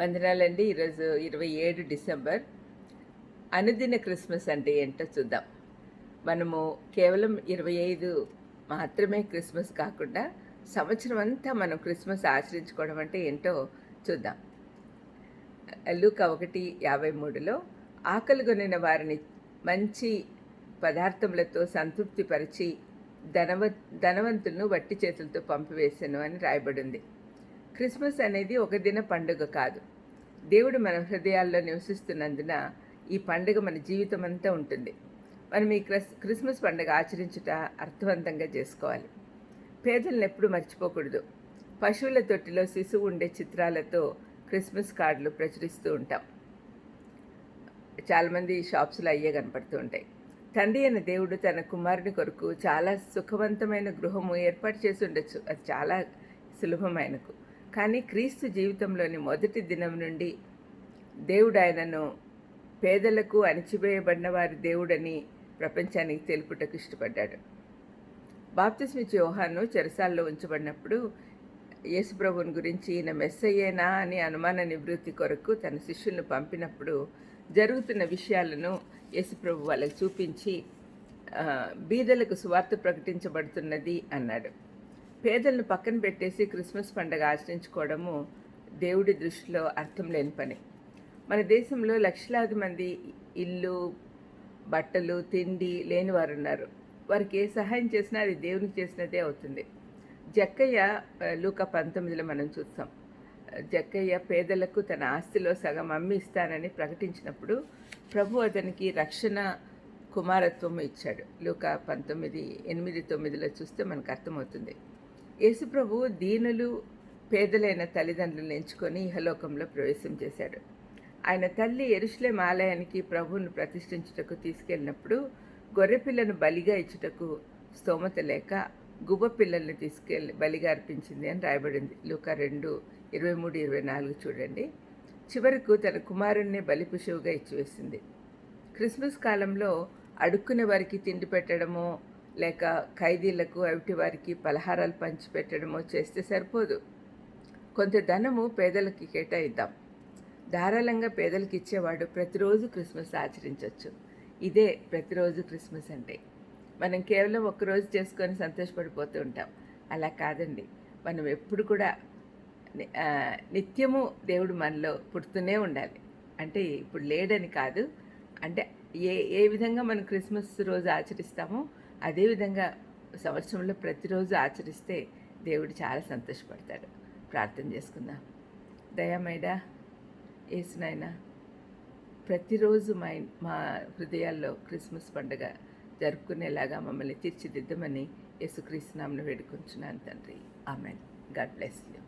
వందనాలండి. ఈరోజు ఇరవై ఏడు డిసెంబర్. అనుదిన క్రిస్మస్ అంటే ఏంటో చూద్దాం. మనము కేవలం ఇరవై ఐదు మాత్రమే క్రిస్మస్ కాకుండా సంవత్సరం అంతా మనం క్రిస్మస్ ఆచరించుకోవడం అంటే ఏంటో చూద్దాం. లూక ఒకటి యాభై మూడులో ఆకలి కొనిన వారిని మంచి పదార్థములతో సంతృప్తిపరిచి ధనవ ధనవంతులను వట్టి చేతులతో పంపివేశాను అని రాయబడింది. క్రిస్మస్ అనేది ఒక దిన పండుగ కాదు. దేవుడు మన హృదయాల్లో నివసిస్తున్నందున ఈ పండుగ మన జీవితం అంతా ఉంటుంది. మనం ఈ క్రిస్ క్రిస్మస్ పండుగ ఆచరించుట అర్థవంతంగా చేసుకోవాలి. పేదలను ఎప్పుడు మర్చిపోకూడదు. పశువుల తొట్టిలో శిశువు ఉండే చిత్రాలతో క్రిస్మస్ కార్డులు ప్రచురిస్తూ ఉంటాం. చాలామంది షాప్స్లో అయ్యే కనపడుతూ ఉంటాయి. తండ్రి అయిన దేవుడు తన కుమారుని కొరకు చాలా సుఖవంతమైన గృహము ఏర్పాటు చేసి ఉండొచ్చు. అది చాలా సులభమైనకు కానీ క్రీస్తు జీవితంలోని మొదటి దినం నుండి దేవుడు ఆయనను పేదలకు అణిచివేయబడిన వారి దేవుడని ప్రపంచానికి తెలుపుటకు ఇష్టపడ్డాడు. బాప్తిస్మిచ్ యోహాను చెరసాల్లో ఉంచబడినప్పుడు యేసుప్రభుని గురించి ఈయన మెస్సయ్యేనా అని అనుమాన నివృత్తి కొరకు తన శిష్యులను పంపినప్పుడు జరుగుతున్న విషయాలను యేసుప్రభు వాళ్ళకి చూపించి బీదలకు సువార్త ప్రకటించబడుతున్నది అన్నాడు. పేదలను పక్కన పెట్టేసి క్రిస్మస్ పండుగ ఆచరించుకోవడము దేవుడి దృష్టిలో అర్థం లేని పని. మన దేశంలో లక్షలాది మంది ఇల్లు బట్టలు తిండి లేని వారు ఉన్నారు వారికి ఏ సహాయం చేసినా అది దేవునికి చేసినదే అవుతుంది. జక్కయ్య లూక పంతొమ్మిదిలో మనం చూస్తాం. జక్కయ్య పేదలకు తన ఆస్తిలో సగం అమ్మి ఇస్తానని ప్రకటించినప్పుడు ప్రభు అతనికి రక్షణ కుమారత్వం ఇచ్చాడు. లూక పంతొమ్మిది ఎనిమిది తొమ్మిదిలో చూస్తే మనకు అర్థమవుతుంది. యేసుప్రభు దీనులు పేదలైన తల్లిదండ్రులను ఎంచుకొని ఇహలోకంలో ప్రవేశం చేశాడు. ఆయన తల్లి ఎరుషులేం ఆలయానికి ప్రభువును ప్రతిష్ఠించుటకు తీసుకెళ్ళినప్పుడు గొర్రెపిల్లను బలిగా ఇచ్చుటకు స్తోమత లేక గుబ్బ పిల్లల్ని తీసుకెళ్ళి బలిగా అర్పించింది అని రాయబడింది. లూక రెండు ఇరవై మూడు ఇరవై నాలుగు చూడండి. చివరకు తన కుమారుణ్ణి బలి పుషువుగా ఇచ్చివేసింది. క్రిస్మస్ కాలంలో అడుక్కునే వారికి తిండి పెట్టడమో లేక ఖైదీలకు అవిటి వారికి పలహారాలు పంచిపెట్టడమో చేస్తే సరిపోదు. కొంత ధనము పేదలకి కేటాయిద్దాం. ధారాళంగా పేదలకు ఇచ్చేవాడు ప్రతిరోజు క్రిస్మస్ ఆచరించవచ్చు ఇదే ప్రతిరోజు క్రిస్మస్ అంటే. మనం కేవలం ఒక్కరోజు చేసుకొని సంతోషపడిపోతూ ఉంటాం. అలా కాదండి. మనం ఎప్పుడు కూడా నిత్యము దేవుడు మనలో పుడుతూనే ఉండాలి. అంటే ఇప్పుడు లేడని కాదు. అంటే ఏ ఏ విధంగా మనం క్రిస్మస్ రోజు ఆచరిస్తామో అదేవిధంగా సంవత్సరంలో ప్రతిరోజు ఆచరిస్తే దేవుడు చాలా సంతోషపడతాడు. ప్రార్థన చేసుకుందాం. దయామైడా ఏసునైనా ప్రతిరోజు మా మా హృదయాల్లో క్రిస్మస్ పండుగ జరుపుకునేలాగా మమ్మల్ని తీర్చిదిద్దమని యేసుక్రీస్తునామను వేడుకుంటున్నాను తండ్రి. ఆమెన్. God bless you.